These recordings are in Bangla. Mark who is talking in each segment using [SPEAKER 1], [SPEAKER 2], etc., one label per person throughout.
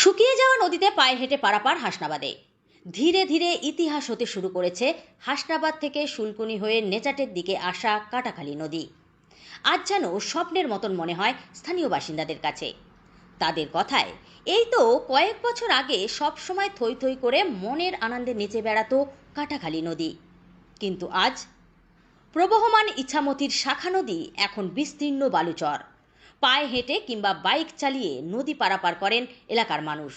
[SPEAKER 1] শুকিয়ে যাওয়া নদীতে পায়ে হেঁটে পারাপার হাসনাবাদে। ধীরে ধীরে ইতিহাস হতে শুরু করেছে হাসনাবাদ থেকে শুলকুনি হয়ে নেচাটের দিকে আসা কাটাখালী নদী। আজ যেন স্বপ্নের মতন মনে হয় স্থানীয় বাসিন্দাদের কাছে। তাদের কথায়, এই তো কয়েক বছর আগে সব সময় থই থই করে মনের আনন্দে নেচে বেড়াতো কাটাখালী নদী। কিন্তু আজ প্রবহমান ইছামতির শাখা নদী এখন বিস্তীর্ণ বালুচর। পায়ে হেঁটে কিংবা বাইক চালিয়ে নদী পারাপার করেন এলাকার মানুষ।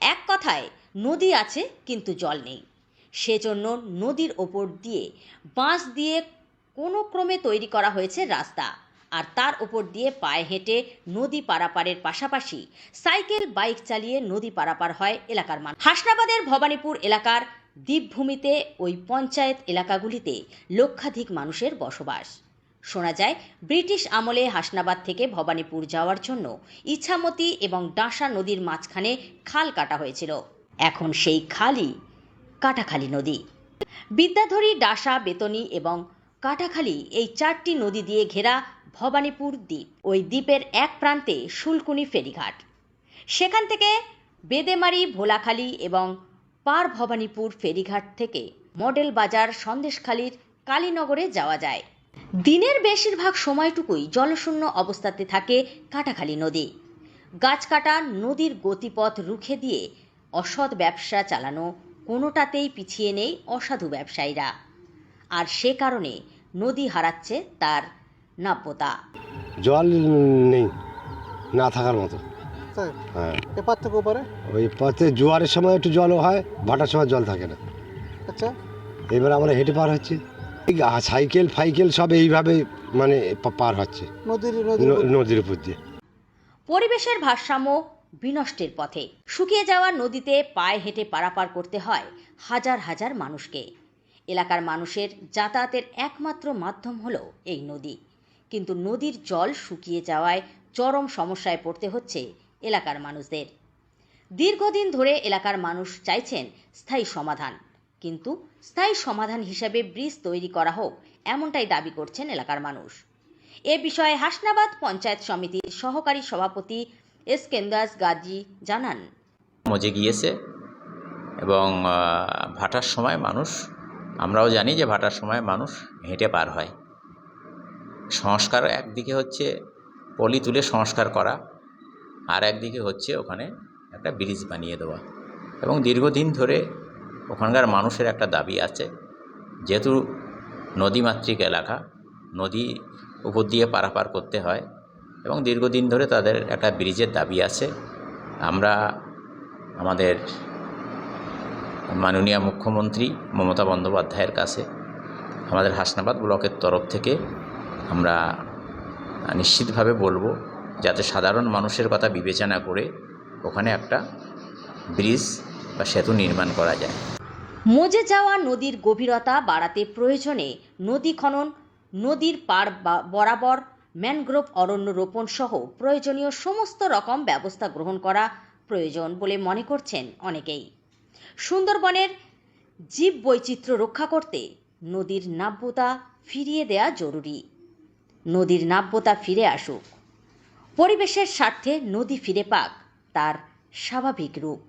[SPEAKER 1] এক কথায়, নদী আছে কিন্তু জল নেই। সেজন্য নদীর ওপর দিয়ে বাঁশ দিয়ে কোনো ক্রমে তৈরি করা হয়েছে রাস্তা। আর তার ওপর দিয়ে পায়ে হেঁটে নদী পারাপারের পাশাপাশি সাইকেল, বাইক চালিয়ে নদী পারাপার হয় এলাকার মানুষ। হাসনাবাদের ভবানীপুর এলাকার দ্বীপভূমিতে ওই পঞ্চায়েত এলাকাগুলিতে লক্ষাধিক মানুষের বসবাস। শোনা যায়, ব্রিটিশ আমলে হাসনাবাদ থেকে ভবানীপুর যাওয়ার জন্য ইছামতি এবং ডাঁসা নদীর মাঝখানে খাল কাটা হয়েছিল। এখন সেই খালই কাটাখালী নদী। বিদ্যাধরী ডাসা, বেতনী এবং কাটাখালী এই চারটি নদী দিয়ে ঘেরা ভবানীপুর দ্বীপ। ওই দ্বীপের এক প্রান্তে শুলকুনি ফেরিঘাট। সেখান থেকে বেদেমারি, ভোলাখালী এবং পার ভবানীপুর ফেরিঘাট থেকে মডেল বাজার, সন্দেশখালীর কালীনগরে যাওয়া যায়। দিনের বেশিরভাগ সময়টুকুই জলশূন্য অবস্থাতে থাকে কাটাখালী নদী। গাছ কাটা নদীর গতিপথ রুখে দিয়ে অসৎ ব্যবসা চালানো কোনোটাতেই পিছিয়ে নেই অসাধু ব্যবসায়ীরা। আর সে কারণে নদী হারাচ্ছে তার নাব্যতা।
[SPEAKER 2] জল নেই না থাকার মতো। হ্যাঁ।
[SPEAKER 3] এপার থেকে ওপারে?
[SPEAKER 2] ওই পথে জোয়ারের সময় একটু জলও হয় ভাটার সময় জল থাকে না।
[SPEAKER 3] আচ্ছা।
[SPEAKER 2] এবার আমরা হেঁটে পার হচ্ছি। সাইকেল ফাইকেল সব এইভাবে মানে পার হচ্ছে।
[SPEAKER 3] নদীর নদীর
[SPEAKER 2] নদীর উপর দিয়ে।
[SPEAKER 1] পরিবেশের ভারসাম্য বিনষ্টের পথে। শুকিয়ে যাওয়া নদীতে পায়ে হেঁটে পারাপার করতে হয় হাজার হাজার মানুষকে। এলাকার মানুষের যাতায়াতের একমাত্র মাধ্যম হলো এই নদী। কিন্তু নদীর জল শুকিয়ে যাওয়ায় চরম সমস্যায় পড়তে হচ্ছে এলাকার মানুষদের। দীর্ঘদিন ধরে এলাকার মানুষ চাইছেন স্থায়ী সমাধান। কিন্তু স্থায়ী সমাধান হিসেবে ব্রিজ তৈরি করা হোক, এমনটাই দাবি করছেন এলাকার মানুষ। এ বিষয়ে হাসনাবাদ পঞ্চায়েত সমিতির সহকারী সভাপতি এস কেন্দাস গাজী জানান।
[SPEAKER 4] মজে গিয়েছে এবং ভাটার সময় মানুষ, আমরাও জানি যে ভাটার সময় মানুষ হেঁটে পার হয়। সংস্কার একদিকে হচ্ছে পলি তুলে সংস্কার করা আর একদিকে হচ্ছে ওখানে একটা ব্রিজ বানিয়ে দেওয়া। এবং দীর্ঘদিন ধরে ওখানকার মানুষের একটা দাবি আছে, যেহেতু নদীমাতৃক এলাকা, নদী উপর দিয়ে পারাপার করতে হয় এবং দীর্ঘদিন ধরে তাদের একটা ব্রিজের দাবি আছে। আমরা আমাদের মাননীয় মুখ্যমন্ত্রী মমতা বন্দ্যোপাধ্যায়ের কাছে, আমাদের হাসনাবাদ ব্লকের তরফ থেকে আমরা নিশ্চিতভাবে বলব, যাতে সাধারণ মানুষের কথা বিবেচনা করে ওখানে একটা ব্রিজ বা সেতু নির্মাণ করা যায়।
[SPEAKER 1] মজে যাওয়া নদীর গভীরতা বাড়াতে প্রয়োজনে নদী খনন, নদীর পার বরাবর ম্যানগ্রোভ অরণ্য রোপণ সহ প্রয়োজনীয় সমস্ত রকম ব্যবস্থা গ্রহণ করা প্রয়োজন বলে মনে করছেন অনেকেই। সুন্দরবনের জীব বৈচিত্র্য রক্ষা করতে নদীর নাব্যতা ফিরিয়ে দেয়া জরুরি। নদীর নাব্যতা ফিরে আসুক। পরিবেশের স্বার্থে নদী ফিরে পাক তার স্বাভাবিক রূপ।